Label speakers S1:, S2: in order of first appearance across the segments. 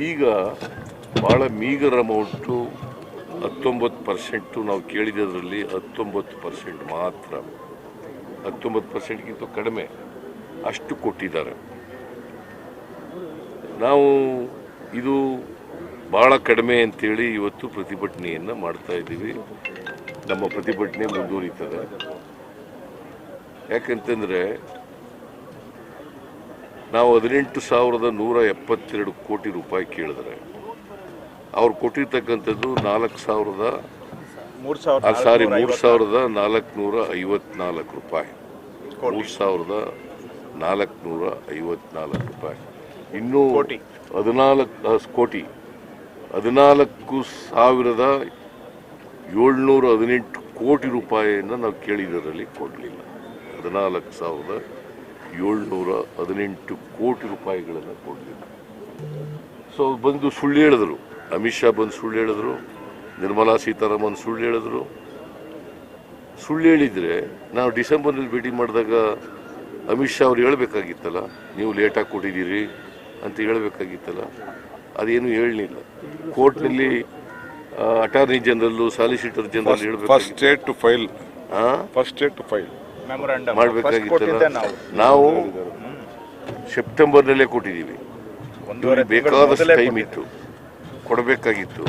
S1: ಈಗ ಭಾಳ meagre amount ಹತ್ತೊಂಬತ್ತು ಪರ್ಸೆಂಟು ನಾವು ಕೇಳಿರೋದ್ರಲ್ಲಿ ಹತ್ತೊಂಬತ್ತು ಪರ್ಸೆಂಟ್ ಮಾತ್ರ. ಹತ್ತೊಂಬತ್ತು ಪರ್ಸೆಂಟ್ಗಿಂತ ಕಡಿಮೆ ಅಷ್ಟು ಕೊಟ್ಟಿದ್ದಾರೆ. ನಾವು ಇದು ಭಾಳ ಕಡಿಮೆ ಅಂತೇಳಿ ಇವತ್ತು ಪ್ರತಿಭಟನೆಯನ್ನು ಮಾಡ್ತಾ ಇದ್ದೀವಿ. ನಮ್ಮ ಪ್ರತಿಭಟನೆ ಮುಂದುವರಿತದೆ. ಯಾಕಂತಂದರೆ ನಾವು ಹದಿನೆಂಟು ಸಾವಿರದ ನೂರ ಎಪ್ಪತ್ತೆರಡು ಕೋಟಿ ರೂಪಾಯಿ ಕೇಳಿದ್ರೆ ಅವ್ರು ಕೊಟ್ಟಿರ್ತಕ್ಕಂಥದ್ದು ನಾಲ್ಕು ಸಾವಿರದ ಸಾರಿ ಮೂರು ಸಾವಿರದ ನಾಲ್ಕುನೂರ ಐವತ್ನಾಲ್ಕು ರೂಪಾಯಿ. ಮೂರು ಸಾವಿರದ ನಾಲ್ಕುನೂರ ಐವತ್ನಾಲ್ಕು ರೂಪಾಯಿ. ಇನ್ನೂ. ಹದಿನಾಲ್ಕು ಕೋಟಿ. ಹದಿನಾಲ್ಕು ಸಾವಿರದ ಏಳ್ನೂರ ಹದಿನೆಂಟು ಕೋಟಿ ರೂಪಾಯಿಯನ್ನು ನಾವು ಕೇಳಿದರಲ್ಲಿ ಕೊಡಲಿಲ್ಲ. ಹದಿನಾಲ್ಕು ಸಾವಿರದ ಏಳ್ನೂರ ಹದಿನೆಂಟು ಕೋಟಿ ರೂಪಾಯಿಗಳನ್ನು ಕೊಡಲಿಲ್ಲ. ಸೊ ಬಂದು ಸುಳ್ಳು ಹೇಳಿದ್ರು. ಅಮಿತ್ ಶಾ ಬಂದು ಸುಳ್ಳು ಹೇಳಿದ್ರು. ನಿರ್ಮಲಾ ಸೀತಾರಾಮನ್ ಸುಳ್ಳು ಹೇಳಿದ್ರು. ಸುಳ್ಳು ಹೇಳಿದರೆ ನಾವು ಡಿಸೆಂಬರ್ನಲ್ಲಿ ಭೇಟಿ ಮಾಡಿದಾಗ ಅಮಿತ್ ಶಾ ಅವ್ರು ಹೇಳಬೇಕಾಗಿತ್ತಲ್ಲ ನೀವು ಲೇಟಾಗಿ ಕೊಟ್ಟಿದ್ದೀರಿ ಅಂತ ಹೇಳಬೇಕಾಗಿತ್ತಲ್ಲ ಅದೇನು ಹೇಳಲಿಲ್ಲ. ಕೋರ್ಟ್ನಲ್ಲಿ ಅಟಾರ್ನಿ ಜನರಲ್ಲು ಸಾಲಿಸಿಟರ್ ಜನರಲ್
S2: ಹೇಳಬೇಕು
S1: first
S2: state to file first state to file
S1: ಮಾಡಬೇಕಾಗಿತ್ತಲ್ಲ?
S3: ನಾವು.
S1: ಸೆಪ್ಟೆಂಬರ್ನಲ್ಲೇ ಕೊಟ್ಟಿದ್ದೀವಿ.
S3: ಒಂದು
S1: ಇವ್ರಿಗೆ ಬೇಕಾದಷ್ಟು ಟೈಮ್ ಇತ್ತು. ಕೊಡಬೇಕಾಗಿತ್ತು.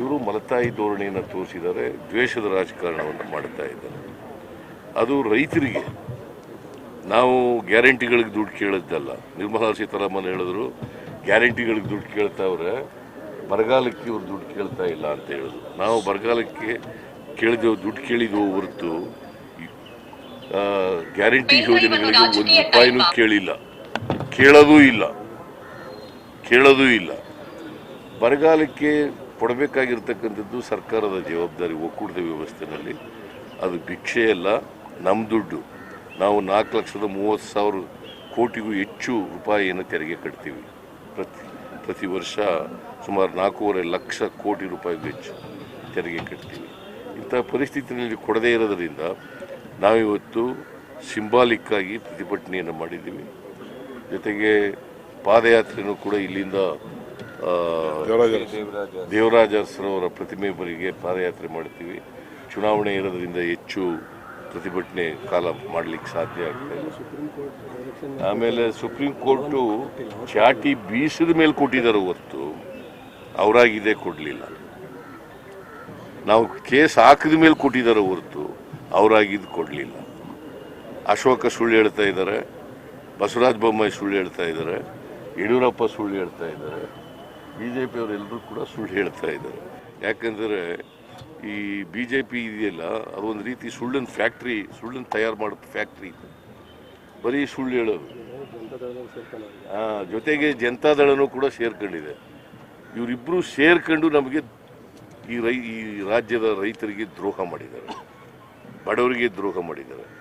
S1: ಇವರು ಮಲತಾಯಿ ಧೋರಣೆಯನ್ನು ತೋರಿಸಿದರೆ ದ್ವೇಷದ ರಾಜಕಾರಣವನ್ನು ಮಾಡ್ತಾ ಇದ್ದಾರೆ. ಅದು ರೈತರಿಗೆ ನಾವು ಗ್ಯಾರಂಟಿಗಳಿಗೆ ದುಡ್ಡು ಕೇಳಿದ್ದಲ್ಲ. ನಿರ್ಮಲಾ ಸೀತಾರಾಮನ್ ಹೇಳಿದ್ರು ಗ್ಯಾರಂಟಿಗಳಿಗೆ ದುಡ್ಡು ಕೇಳ್ತಾವ್ರೆ ಬರಗಾಲಕ್ಕೆ ಇವ್ರು ದುಡ್ಡು ಕೇಳ್ತಾ ಇಲ್ಲ ಅಂತ ಹೇಳಿದ್ರು. ನಾವು ಬರಗಾಲಕ್ಕೆ ಕೇಳಿದೆವು ದುಡ್ಡು ಕೇಳಿದೆವು ಹೊರತು ಗ್ಯಾರಂಟಿ ಯೋಜನೆಗಳಿಗೆ ಒಂದು ರೂಪಾಯಿನೂ ಕೇಳಿಲ್ಲ. ಕೇಳೋದೂ ಇಲ್ಲ. ಕೇಳೋದೂ ಇಲ್ಲ. ಬರಗಾಲಕ್ಕೆ ಕೊಡಬೇಕಾಗಿರ್ತಕ್ಕಂಥದ್ದು ಸರ್ಕಾರದ ಜವಾಬ್ದಾರಿ ಒಕ್ಕೂಟದ ವ್ಯವಸ್ಥೆಯಲ್ಲಿ ಅದು ಭಿಕ್ಷೆ ಅಲ್ಲ ನಮ್ಮ ದುಡ್ಡು. ನಾವು ನಾಲ್ಕು ಲಕ್ಷದ ಮೂವತ್ತು ಸಾವಿರ ಕೋಟಿಗೂ ಹೆಚ್ಚು ರೂಪಾಯಿಯನ್ನು ತೆರಿಗೆ ಕಟ್ತೀವಿ. ಪ್ರತಿ ಪ್ರತಿ ವರ್ಷ ಸುಮಾರು ನಾಲ್ಕೂವರೆ ಲಕ್ಷ ಕೋಟಿ ರೂಪಾಯಿಗೂ ಹೆಚ್ಚು ತೆರಿಗೆ ಕಟ್ತೀವಿ. ಇಂಥ ಪರಿಸ್ಥಿತಿಯಲ್ಲಿ ಕೊಡದೇ ಇರೋದರಿಂದ ನಾವಿವತ್ತು ಸಿಂಬಾಲಿಕ್ ಆಗಿ ಪ್ರತಿಭಟನೆಯನ್ನು ಮಾಡಿದ್ದೀವಿ. ಜೊತೆಗೆ ಪಾದಯಾತ್ರೆನೂ ಕೂಡ ಇಲ್ಲಿಂದ ದೇವರಾಜ ಅರಸರವರ ಪ್ರತಿಮೆ ಬರಿಗೆ ಪಾದಯಾತ್ರೆ ಮಾಡ್ತೀವಿ. ಚುನಾವಣೆ ಇರೋದ್ರಿಂದ ಹೆಚ್ಚು ಪ್ರತಿಭಟನೆ ಕಾಲ ಮಾಡಲಿಕ್ಕೆ ಸಾಧ್ಯ ಆಗ್ತಾ ಇಲ್ಲ. ಆಮೇಲೆ ಸುಪ್ರೀಂ ಕೋರ್ಟು ಚಾಟಿ ಬೀಸಿದ ಮೇಲೆ ಕೊಟ್ಟಿದ್ದಾರೆ ಹೊತ್ತು ಅವರಾಗಿದೆ ಕೊಡಲಿಲ್ಲ. ನಾವು ಕೇಸ್ ಹಾಕಿದ ಮೇಲೆ ಕೊಟ್ಟಿದ್ದಾರೆ ಹೊರತು. ಅವರಾಗಿದ್ದು ಕೊಡಲಿಲ್ಲ. ಅಶೋಕ ಸುಳ್ಳು ಹೇಳ್ತಾ ಇದ್ದಾರೆ, ಬಸವರಾಜ ಬೊಮ್ಮಾಯಿ ಸುಳ್ಳು ಹೇಳ್ತಾ ಇದ್ದಾರೆ, ಯಡಿಯೂರಪ್ಪ ಸುಳ್ಳು ಹೇಳ್ತಾ ಇದ್ದಾರೆ ಬಿ ಜೆ ಪಿಯವರೆಲ್ಲರೂ ಕೂಡ ಸುಳ್ಳು ಹೇಳ್ತಾ ಇದ್ದಾರೆ. ಯಾಕಂದರೆ ಈ ಬಿ ಜೆ ಪಿ ಇದೆಯಲ್ಲ ಅದೊಂದು ರೀತಿ ಸುಳ್ಳಿನ ಫ್ಯಾಕ್ಟ್ರಿ ಸುಳ್ಳನ್ನು ತಯಾರು ಮಾಡೋ ಫ್ಯಾಕ್ಟ್ರಿ ಇದು. ಬರೀ ಸುಳ್ಳು ಹೇಳೋದು. ಹಾಂ ಜೊತೆಗೆ ಜನತಾದಳನೂ ಕೂಡ ಸೇರ್ಕೊಂಡಿದೆ. ಇವರಿಬ್ಬರು ಸೇರ್ಕೊಂಡು ನಮಗೆ ಈ ರೈ, ಈ ರಾಜ್ಯದ ರೈತರಿಗೆ ದ್ರೋಹ ಮಾಡಿದ್ದಾರೆ. ಬಡವರಿಗೆ ದ್ರೋಹ ಮಾಡಿದ್ದಾರೆ.